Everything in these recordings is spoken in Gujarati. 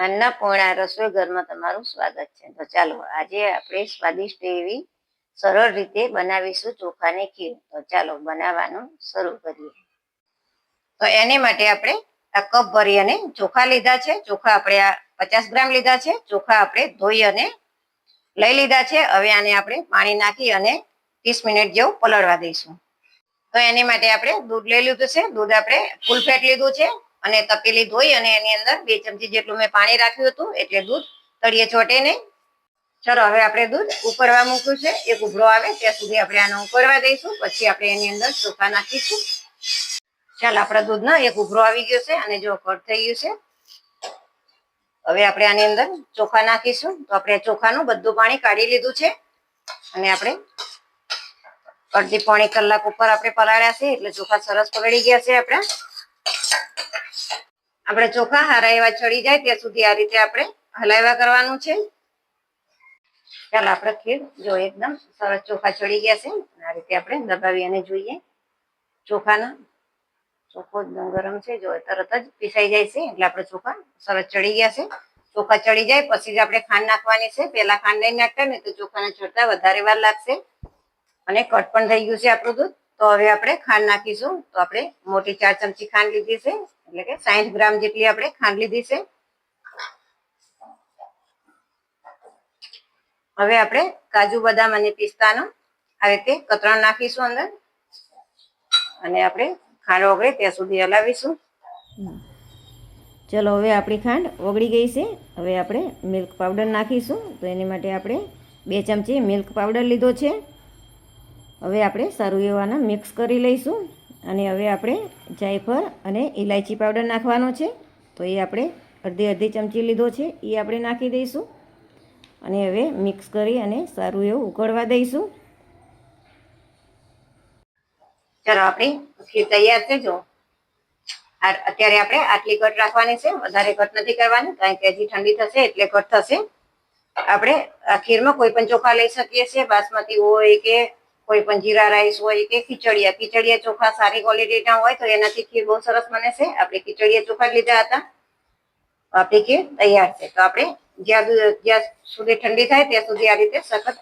અન્નપૂર્ણા રસોઈ ઘરમાં તમારું સ્વાગત છે. તો ચાલો, આજે આપણે સ્વાદિષ્ટ એવી સરળ રીતે બનાવીશું ચોખાની ખીર. તો ચાલો, બનાવવાનું શરૂ કરીએ. તો એને માટે આપણે આ કપ ભરી અને ચોખા લીધા છે. ચોખા આપણે આ પચાસ ગ્રામ લીધા છે. ચોખા આપણે ધોઈ અને લઈ લીધા છે. હવે આને આપણે પાણી નાખી અને ત્રીસ મિનિટ જેવું પલળવા દઈશું. તો એની માટે આપણે દૂધ લઈ લીધું છે. દૂધ આપણે ફૂલ ફેટ લીધું છે. અને તપેલી ધોઈ અને એની અંદર બે ચમચી જેટલું મેં પાણી રાખ્યું હતું, એટલે દૂધ તળિયે ચોટે નહીં. ચલો, હવે આપણે દૂધ ઉકળવા મૂક્યું છે. એક ઉભરો આવે, ત્યાં સુધી આપણે આને ઉકળવા દઈશું. પછી આપણે એની અંદર ચોખા નાખીશું. ચાલ, આપણા દૂધનો એક ઉભરો આવી ગયો છે અને જો કટ થઈ ગયું છે, હવે આપણે આની અંદર ચોખા નાખીશું. તો આપણે ચોખાનું બધું પાણી કાઢી લીધું છે. અને આપણે અડધી પોણી કલાક ઉપર આપણે પલાળ્યા છે, એટલે ચોખા સરસ પલળી ગયા છે આપણા. આપણે ચોખા હારા એવા ચડી જાય ત્યાં સુધી આ રીતે આપણે હલાવ્યા કરવાનું છે. ચાલો, આપણે ખીર જો એકદમ સરસ ચોખા ચડી ગયા છે. આ રીતે આપણે દબાવી અને જોઈએ. ચોખાના ચોખ્ખો એકદમ ગરમ છે. જો તરત જ પીસાઈ જાય છે, એટલે આપણે ચોખા સરસ ચડી ગયા છે. ચોખા ચડી જાય, પછી જ આપણે ખાંડ નાખવાની છે. પહેલા ખાંડ નહીં નાખતા ને તો ચોખાને ચડતા વધારે વાર લાગશે. અને કટ પણ થઈ ગયું છે આપણું દૂધ. તો હવે આપણે ખાંડ નાખીશું. તો આપણે મોટી ચાર ચમચી ખાંડ લીધી છે. એટલે કે સાહીઠ ગ્રામ જેટલી આપણે ખાંડ લીધી છે. હવે આપણે કાજુ, બદામ અને પિસ્તાનો આ રીતે કતરણ નાખીશું અંદર. અને આપણે ખાંડ ઓગળે ત્યાં સુધી હલાવીશું. ચલો, હવે આપણી ખાંડ ઓગળી ગઈ છે. હવે આપણે મિલ્ક પાવડર નાખીશું. તો એની માટે આપણે બે ચમચી મિલ્ક પાવડર લીધો છે. હવે આપણે સારું એવાના મિક્સ કરી લઈશું. અને હવે આપણે જાયફળ અને ઇલાયચી પાવડર નાખવાનો છે. તો એ આપણે અડધી અડધી ચમચી લીધો છે. એ આપણે નાખી દઈશું. અને હવે મિક્સ કરી અને સારું એવું ઉકળવા દઈશું. ચલો આપણી ખીર તૈયાર છે જો અત્યારે આપણે આટલી કટ રાખવાની છે. વધારે કટ નથી કરવાની, કારણ કે હજી ઠંડી થશે એટલે કટ થશે. આપણે આ ખીરમાં કોઈ પણ ચોખા લઈ શકીએ છીએ. બાસમતી હોય કે કોઈ પણ જીરા રાઈસ હોય કે ખીચડિયા. ખીચડીયા ચોખા સારી ક્વોલિટીના હોય તો એનાથી ખીર બહુ સરસ બને છે. આપણે ખીચડીયા ચોખા લીધા હતા. આપણી ખીર તૈયાર છે. તો આપણે જ્યાં જ્યાં સુધી ઠંડી થાય ત્યાં સુધી આ રીતે સખત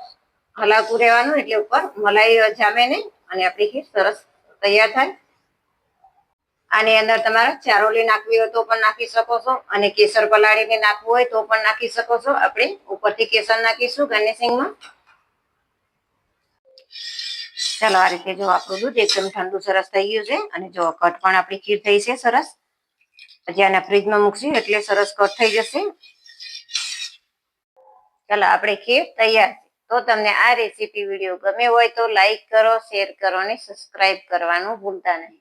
હલાવતું રહેવાનું એટલે ઉપર મલાઈ જામે નહીં અને આપણી ખીર સરસ તૈયાર થાય. આની અંદર તમારે ચારોલી નાખવી હોય તો પણ નાખી શકો છો અને કેસર પલાળીને નાખવું હોય તો પણ નાખી શકો છો. આપણે ઉપરથી કેસર નાખીશું ગાર્નિશિંગમાં. ચાલો આ રીતે જો આપણું દૂધ એકદમ ઠંડુ સરસ થઈ ગયું છે અને જો કટ પણ આપણી ખીર થઈ છે સરસ. પછી આને ફ્રીજમાં મૂકશું એટલે સરસ કટ થઈ જશે. ચાલો આપણે ખીર તૈયાર તો તમને આ રેસીપી વીડિયો ગમે હોય તો લાઈક કરો, શેર કરો અને સબસ્ક્રાઇબ કરવાનું ભૂલતા નહીં.